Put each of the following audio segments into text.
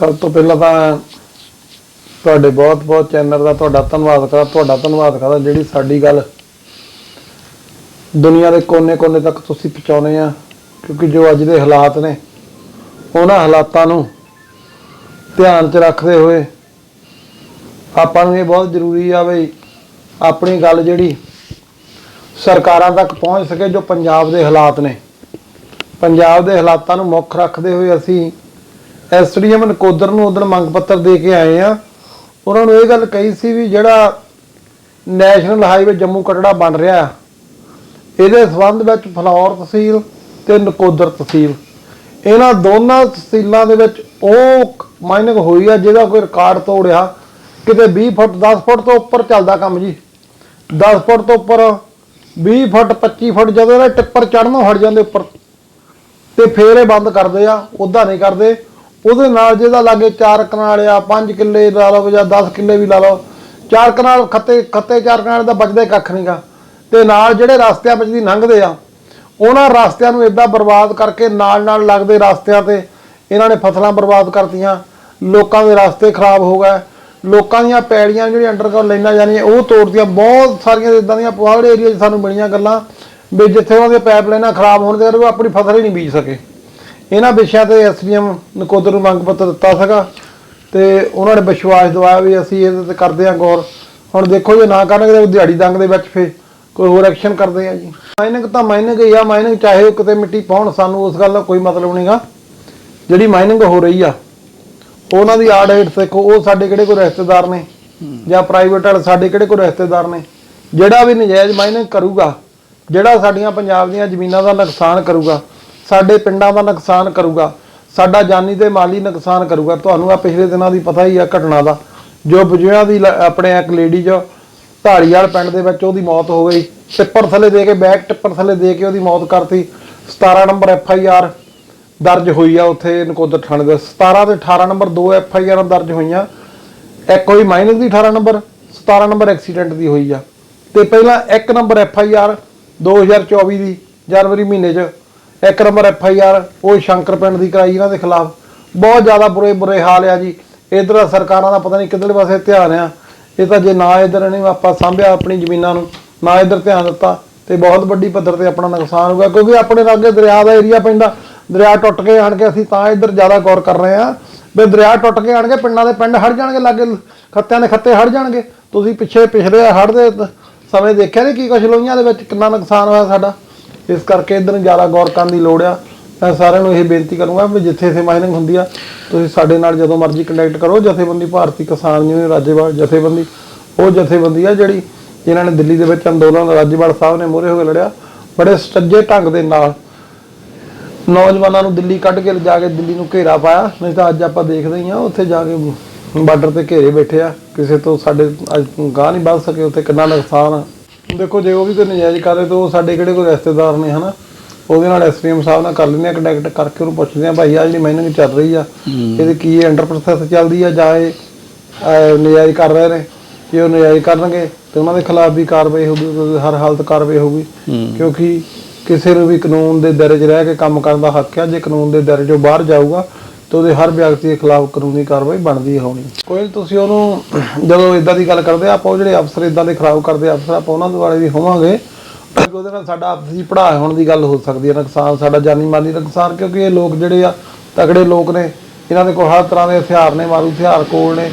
ਸਭ ਤੋਂ ਪਹਿਲਾਂ ਤਾਂ ਤੁਹਾਡੇ ਬਹੁਤ-ਬਹੁਤ ਚੈਨਲ ਦਾ ਤੁਹਾਡਾ ਧੰਨਵਾਦ ਕਰਾਂ, ਤੁਹਾਡਾ ਧੰਨਵਾਦ ਕਰਾਂ ਜਿਹੜੀ ਸਾਡੀ ਗੱਲ ਦੁਨੀਆ ਦੇ ਕੋਨੇ-ਕੋਨੇ ਤੱਕ ਤੁਸੀਂ ਪਹੁੰਚਾਉਨੇ ਆ, ਕਿਉਂਕਿ ਜੋ ਅੱਜ ਦੇ ਹਾਲਾਤ ਨੇ, ਉਹਨਾਂ ਹਾਲਾਤਾਂ ਨੂੰ ਧਿਆਨ 'ਚ ਰੱਖਦੇ ਹੋਏ ਆਪਾਂ ਨੂੰ ਇਹ ਬਹੁਤ ਜ਼ਰੂਰੀ ਆ ਬਈ ਆਪਣੀ ਗੱਲ ਜਿਹੜੀ ਸਰਕਾਰਾਂ ਤੱਕ ਪਹੁੰਚ ਸਕੇ ਜੋ ਪੰਜਾਬ ਦੇ ਹਾਲਾਤ ਨੇ। ਪੰਜਾਬ ਦੇ ਹਾਲਾਤਾਂ ਨੂੰ ਮੁੱਖ ਰੱਖਦੇ ਹੋਏ ਅਸੀਂ ਐਸਡੀਐਮ ਨਕੋਦਰ ਨੂੰ ਉਦੋਂ ਮੰਗ ਪੱਤਰ ਦੇ ਕੇ ਆਏ ਆ, ਉਹਨਾਂ ਨੂੰ ਇਹ ਗੱਲ ਕਹੀ ਸੀ ਵੀ ਜਿਹੜਾ ਨੈਸ਼ਨਲ ਹਾਈਵੇ ਜੰਮੂ ਕਟੜਾ ਬਣ ਰਿਹਾ, ਇਹਦੇ ਸਬੰਧ ਵਿੱਚ ਫਲੌਰ ਤਹਿਸੀਲ ਤੇ ਨਕੋਦਰ ਤਹਿਸੀਲ। ਇਹਨਾਂ ਦੋਨਾਂ ਤਹਿਸੀਲਾਂ ਦੇ ਵਿੱਚ ਉਹ ਮਾਈਨਿੰਗ ਹੋਈ ਆ, ਜਿਹਦਾ ਕੋਈ ਰਿਕਾਰਡ ਤੋੜਿਆ। ਕਿਤੇ 20 ਫੁੱਟ 10 ਫੁੱਟ ਤੋਂ ਉੱਪਰ ਚੱਲਦਾ ਕੰਮ ਜੀ। 10 ਫੁੱਟ ਤੋਂ ਉੱਪਰ 20 ਫੁੱਟ 25 ਫੁੱਟ ਜਦੋਂ ਇਹ ਟਿੱਪਰ ਚੜਨੋਂ ਹਟ ਜਾਂਦੇ ਉੱਪਰ। ਤੇ ਫੇਰ ਇਹ ਬੰਦ ਕਰਦੇ ਆ ਉਦਾਂ ਨਹੀਂ ਕਰਦੇ। ਉਹਦੇ ਨਾਲ ਜਿਹਦਾ ਲਾਗੇ 4 ਕਨਾਲ ਆ 5 ਕਿੱਲੇ ਲਾ ਲਓ ਜਾਂ 10 ਕਿੱਲੇ ਵੀ ਲਾ ਲਓ 4 ਕਨਾਲ ਖੱਤੇ ਖੱਤੇ 4 ਕਨਾਲ ਦਾ ਬਚਦੇ ਹੀ ਕੱਖ ਨਹੀਂਗਾ ਤੇ ਨਾਲ ਜਿਹੜੇ ਰਸਤਿਆਂ ਵਿੱਚ ਦੀ ਲੰਘਦੇ ਆ, ਉਹਨਾਂ ਰਸਤਿਆਂ ਨੂੰ ਇਦਾਂ ਬਰਬਾਦ ਕਰਕੇ ਨਾਲ ਨਾਲ ਲੱਗਦੇ ਰਸਤਿਆਂ ਤੇ ਇਹਨਾਂ ਨੇ ਫਸਲਾਂ ਬਰਬਾਦ ਕਰਤੀਆਂ। ਲੋਕਾਂ ਦੇ ਰਸਤੇ ਖਰਾਬ ਹੋ ਗਏ। ਲੋਕਾਂ ਦੀਆਂ ਪੈੜੀਆਂ ਜਿਹੜੀਆਂ ਅੰਡਰਗਰਾਉਂਡ ਲਾਈਨਾਂ ਜਾਣੀਆਂ, ਉਹ ਤੋੜਦੀਆਂ ਬਹੁਤ ਸਾਰੀਆਂ ਇਦਾਂ ਦੀਆਂ ਪਹਾੜੀ ਏਰੀਆ 'ਚ ਸਾਨੂੰ ਮਿਲੀਆਂ ਗੱਲਾਂ ਵੀ ਜਿੱਥੇ ਉਹਨਾਂ ਦੀਆਂ ਪਾਈਪਲਾਈਨਾਂ ਖਰਾਬ ਹੋਣ ਦੇ ਕਰਕੇ ਉਹ ਆਪਣੀ ਫਸਲ ਹੀ ਨਹੀਂ ਬੀਜ ਸਕੇ। ਇਹਨਾਂ ਵਿਸ਼ਿਆਂ ਤੇ ਐਸਪੀਐਮ ਨਕੋਦਰ ਨੂੰ ਮੰਗ ਪੱਤਰ ਦਿੱਤਾ ਸੀਗਾ ਤੇ ਉਹਨਾਂ ਨੇ ਵਿਸ਼ਵਾਸ ਦਿਵਾਇਆ ਵੀ ਅਸੀਂ ਇਹਦੇ ਤੇ ਕਰਦੇ ਹਾਂ ਗੌਰ। ਹੁਣ ਦੇਖੋ ਜੇ ਨਾ ਕਰਨਗੇ ਤਾਂ ਦਿਹਾੜੀ ਦੰਗ ਦੇ ਵਿੱਚ ਫੇ ਕੋਈ ਹੋਰ ਐਕਸ਼ਨ ਕਰਦੇ ਆ ਜੀ। ਮਾਈਨਿੰਗ ਤਾਂ ਮਾਈਨਿੰਗ ਹੀ ਆ, ਮਾਈਨਿੰਗ ਚਾਹੇ ਉਹ ਕਿਤੇ ਮਿੱਟੀ ਪਾਉਣ, ਸਾਨੂੰ ਉਸ ਗੱਲ ਦਾ ਕੋਈ ਮਤਲਬ ਨਹੀਂਗਾ ਜਿਹੜੀ ਮਾਈਨਿੰਗ ਹੋ ਰਹੀ ਆ, ਉਹਨਾਂ ਦੀ ਆੜ ਹੇਠ ਦੇਖੋ, ਉਹ ਸਾਡੇ ਕਿਹੜੇ ਕੋਈ ਰਿਸ਼ਤੇਦਾਰ ਨੇ ਜਾਂ ਪ੍ਰਾਈਵੇਟ ਵਾਲੇ ਸਾਡੇ ਕਿਹੜੇ ਕੋਈ ਰਿਸ਼ਤੇਦਾਰ ਨੇ? ਜਿਹੜਾ ਵੀ ਨਜਾਇਜ਼ ਮਾਈਨਿੰਗ ਕਰੂਗਾ, ਜਿਹੜਾ ਸਾਡੀਆਂ ਪੰਜਾਬ ਦੀਆਂ ਜ਼ਮੀਨਾਂ ਦਾ ਨੁਕਸਾਨ ਕਰੂਗਾ ਸਾਡੇ ਪਿੰਡਾਂ ਦਾ ਨੁਕਸਾਨ ਕਰੂਗਾ, ਸਾਡਾ ਜਾਨੀ ਤੇ ਮਾਲੀ ਨੁਕਸਾਨ ਕਰੂਗਾ, ਤੁਹਾਨੂੰ ਆ ਪਿਛਲੇ ਦਿਨਾਂ ਦੀ ਪਤਾ ਹੀ ਆ ਘਟਨਾ ਦਾ, ਜੋ ਬਜੂਆਂ ਦੀ ਲ- ਆਪਣੇ ਇੱਕ ਲੇਡੀ ਜੋ ਢਾੜੀਵਾਲ ਪਿੰਡ ਦੇ ਵਿੱਚ ਉਹਦੀ ਮੌਤ ਹੋ ਗਈ, ਟਿੱਪਰ ਥੱਲੇ ਦੇ ਕੇ ਬੈਕ ਟਿੱਪਰ ਥੱਲੇ ਦੇ ਕੇ ਉਹਦੀ ਮੌਤ ਕਰਤੀ 17 ਨੰਬਰ ਐਫ ਆਈ ਆਰ ਦਰਜ ਹੋਈ ਆ ਉੱਥੇ ਨਕੋਦਰ ਥਾਣੇ ਦੇ 17 ਤੇ 18 ਨੰਬਰ ਦੋ ਐਫ ਆਈ ਆਰ ਦਰਜ ਹੋਈਆਂ, ਇੱਕ ਹੋਈ ਮਾਈਨਿੰਗ ਦੀ 18 ਨੰਬਰ 17 ਨੰਬਰ ਐਕਸੀਡੈਂਟ ਦੀ ਹੋਈ ਆ, ਤੇ ਪਹਿਲਾਂ ਇੱਕ ਨੰਬਰ ਐਫ ਆਈ ਆਰ 2024 ਦੀ ਜਨਵਰੀ ਮਹੀਨੇ 'ਚ ਇੱਕ ਨੰਬਰ ਐਫ ਆਈ ਆਰ ਉਹ ਸ਼ੰਕਰ ਪਿੰਡ ਦੀ ਕਰਾਈ ਇਹਨਾਂ ਦੇ ਖਿਲਾਫ। ਬਹੁਤ ਜ਼ਿਆਦਾ ਬੁਰੇ ਬੁਰੇ ਹਾਲ ਆ ਜੀ। ਇਧਰ ਸਰਕਾਰਾਂ ਦਾ ਪਤਾ ਨਹੀਂ ਕਿੱਧਰਲੇ ਪਾਸੇ ਧਿਆਨ ਆ। ਇਹ ਤਾਂ ਜੇ ਨਾ ਇਧਰ ਨਹੀਂ ਆਪਾਂ ਸਾਂਭਿਆ ਆਪਣੀ ਜ਼ਮੀਨਾਂ ਨੂੰ, ਨਾ ਇਧਰ ਧਿਆਨ ਦਿੱਤਾ, ਤੇ ਬਹੁਤ ਵੱਡੀ ਪੱਧਰ ਤੇ ਆਪਣਾ ਨੁਕਸਾਨ ਹੋਊਗਾ, ਕਿਉਂਕਿ ਆਪਣੇ ਲਾਗੇ ਦਰਿਆ ਦਾ ਏਰੀਆ ਪੈਂਦਾ ਦਰਿਆ ਟੁੱਟ ਕੇ ਆਣ ਕੇ ਅਸੀਂ ਤਾਂ ਇਧਰ ਜ਼ਿਆਦਾ ਗੌਰ ਕਰ ਰਹੇ ਆ ਵੀ ਦਰਿਆ ਟੁੱਟ ਕੇ ਆਣ ਕੇ ਪਿੰਡਾਂ ਦੇ ਪਿੰਡ ਹਟ ਜਾਣਗੇ, ਲਾਗੇ ਖੱਤਿਆਂ ਦੇ ਖੱਤੇ ਹਟ ਜਾਣਗੇ। ਤੁਸੀਂ ਪਿੱਛੇ ਪਿਛਲੇ ਹੜ ਦੇ ਸਮੇਂ ਦੇਖਿਆ ਨਹੀਂ ਕੀ ਕੁਛ ਲੋਈਆਂ ਦੇ ਵਿੱਚ ਕਿੰਨਾ ਨੁਕਸਾਨ ਹੋਇਆ ਸਾਡਾ? ਇਸ ਕਰਕੇ ਇਧਰ ਜ਼ਿਆਦਾ ਗੌਰ ਕਰਨ ਦੀ ਲੋੜ ਆ। ਮੈਂ ਸਾਰਿਆਂ ਨੂੰ ਇਹ ਬੇਨਤੀ ਕਰੂੰਗਾ ਵੀ ਜਿੱਥੇ ਇੱਥੇ ਮਾਈਨਿੰਗ ਹੁੰਦੀ ਆ, ਤੁਸੀਂ ਸਾਡੇ ਨਾਲ ਜਦੋਂ ਮਰਜ਼ੀ ਕੰਟੈਕਟ ਕਰੋ, ਜਥੇਬੰਦੀ ਭਾਰਤੀ ਕਿਸਾਨ ਯੂਨੀਅਨ ਰਾਜੇਵਾਲ ਜਥੇਬੰਦੀ। ਉਹ ਜਥੇਬੰਦੀ ਆ ਜਿਹੜੀ ਜਿਨ੍ਹਾਂ ਨੇ ਦਿੱਲੀ ਦੇ ਵਿੱਚ ਅੰਦੋਲਨ ਰਾਜੇਵਾਲ ਸਾਹਿਬ ਨੇ ਮੋਹਰੇ ਹੋ ਕੇ ਲੜਿਆ, ਬੜੇ ਸੱਜੇ ਢੰਗ ਦੇ ਨਾਲ। ਨੌਜਵਾਨਾਂ ਨੂੰ ਦਿੱਲੀ ਕੱਢ ਕੇ ਲਿਜਾ ਕੇ ਦਿੱਲੀ ਨੂੰ ਘੇਰਾ ਪਾਇਆ, ਨਹੀਂ ਤਾਂ ਅੱਜ ਆਪਾਂ ਦੇਖਦੇ ਹੀ ਆ, ਉੱਥੇ ਜਾ ਕੇ ਬਾਰਡਰ ਤੇ ਘੇਰੇ ਬੈਠੇ ਆ। ਕਿਸੇ ਤੋਂ ਸਾਡੇ ਅੱਜ ਗਾਹ ਨਹੀਂ ਵੱਧ ਸਕੇ, ਉੱਥੇ ਕਿੰਨਾ ਨੁਕਸਾਨ ਦੇਖੋ ਜੇ ਉਹ ਵੀ ਕੋਈ ਨਜਾਇਜ਼ ਕਰੇ ਤਾਂ ਉਹ ਸਾਡੇ ਕਿਹੜੇ ਕੋਈ ਰਿਸ਼ਤੇਦਾਰ ਨੇ ਹਨਾ? ਉਹਦੇ ਨਾਲ ਐਸਪੀਐਮ ਸਾਹਿਬ ਨਾਲ ਕਰ ਲੈਂਦੇ ਆ ਕੰਟੈਕਟ ਕਰਕੇ ਉਹਨੂੰ ਪੁੱਛਦੇ ਆ ਭਾਈ ਆ ਜਿਹੜੀ ਮਾਈਨਿੰਗ ਚੱਲ ਰਹੀ ਆ ਇਹਦੇ ਕੀ ਅੰਡਰ ਪ੍ਰੋਸੈਸ ਚੱਲਦੀ ਆ ਜਾਂ ਇਹ ਅਹ, ਨਜਾਇਜ਼ ਕਰ ਰਹੇ ਨੇ? ਜੇ ਉਹ ਨਜਾਇਜ਼ ਕਰਨਗੇ ਤੇ ਉਹਨਾਂ ਦੇ ਖਿਲਾਫ ਵੀ ਕਾਰਵਾਈ ਹੋਊਗੀ ਹਰ ਹਾਲਤ ਕਾਰਵਾਈ ਹੋਊਗੀ। ਕਿਉਂਕਿ ਕਿਸੇ ਨੂੰ ਵੀ ਕਾਨੂੰਨ ਦੇ ਦਾਇਰੇ 'ਚ ਰਹਿ ਕੇ ਕੰਮ ਕਰਨ ਦਾ ਹੱਕ ਹੈ ਜੇ ਕਾਨੂੰਨ ਦੇ ਦਾਇਰੇ 'ਚੋਂ ਬਾਹਰ ਜਾਊਗਾ ਤਾਂ ਉਹਦੇ ਹਰ ਵਿਅਕਤੀ ਦੇ ਖਿਲਾਫ ਕਾਨੂੰਨੀ ਕਾਰਵਾਈ ਬਣਦੀ ਹੋਣੀ। ਕੋਈ ਨੀ, ਤੁਸੀਂ ਉਹਨੂੰ ਜਦੋਂ ਇਦਾਂ ਦੀ ਗੱਲ ਕਰਦੇ ਆਪਾਂ ਉਹ ਜਿਹੜੇ ਅਫਸਰ ਇਦਾਂ ਦੇ ਖਰਾਬ ਕਰਦੇ ਅਫਸਰ ਆਪਾਂ ਉਹਨਾਂ ਦੇ ਬਾਰੇ ਵੀ ਹੋਵਾਂਗੇ ਉਹਦੇ ਨਾਲ ਸਾਡਾ ਆਪਸੀ ਪੜਾਅ ਹੋਣ ਦੀ ਗੱਲ ਹੋ ਸਕਦੀ ਹੈ ਨੁਕਸਾਨ ਸਾਡਾ ਜਾਨੀ ਮਾਲੀ ਨੁਕਸਾਨ ਕਿਉਂਕਿ ਇਹ ਲੋਕ ਜਿਹੜੇ ਆ ਤਕੜੇ ਲੋਕ ਨੇ ਇਹਨਾਂ ਦੇ ਕੋਲ ਹਰ ਤਰ੍ਹਾਂ ਦੇ ਹਥਿਆਰ ਨੇ ਮਾਰੂ ਹਥਿਆਰ ਕੋਲ ਨੇ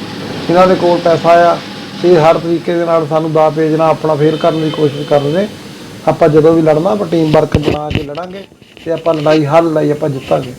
ਇਹਨਾਂ ਦੇ ਕੋਲ ਪੈਸਾ ਆ ਇਹ ਹਰ ਤਰੀਕੇ ਦੇ ਨਾਲ ਸਾਨੂੰ ਦਾ ਭੇਜਣਾ ਆਪਣਾ ਫੇਰ ਕਰਨ ਦੀ ਕੋਸ਼ਿਸ਼ ਕਰ ਰਹੇ ਨੇ। ਆਪਾਂ ਜਦੋਂ ਵੀ ਲੜਨਾ ਆਪਾਂ ਟੀਮ ਵਰਕ ਬਣਾ ਕੇ ਲੜਾਂਗੇ ਤੇ ਆਪਾਂ ਲੜਾਈ ਹਰ ਲੜਾਈ ਆਪਾਂ ਜਿੱਤਾਂਗੇ।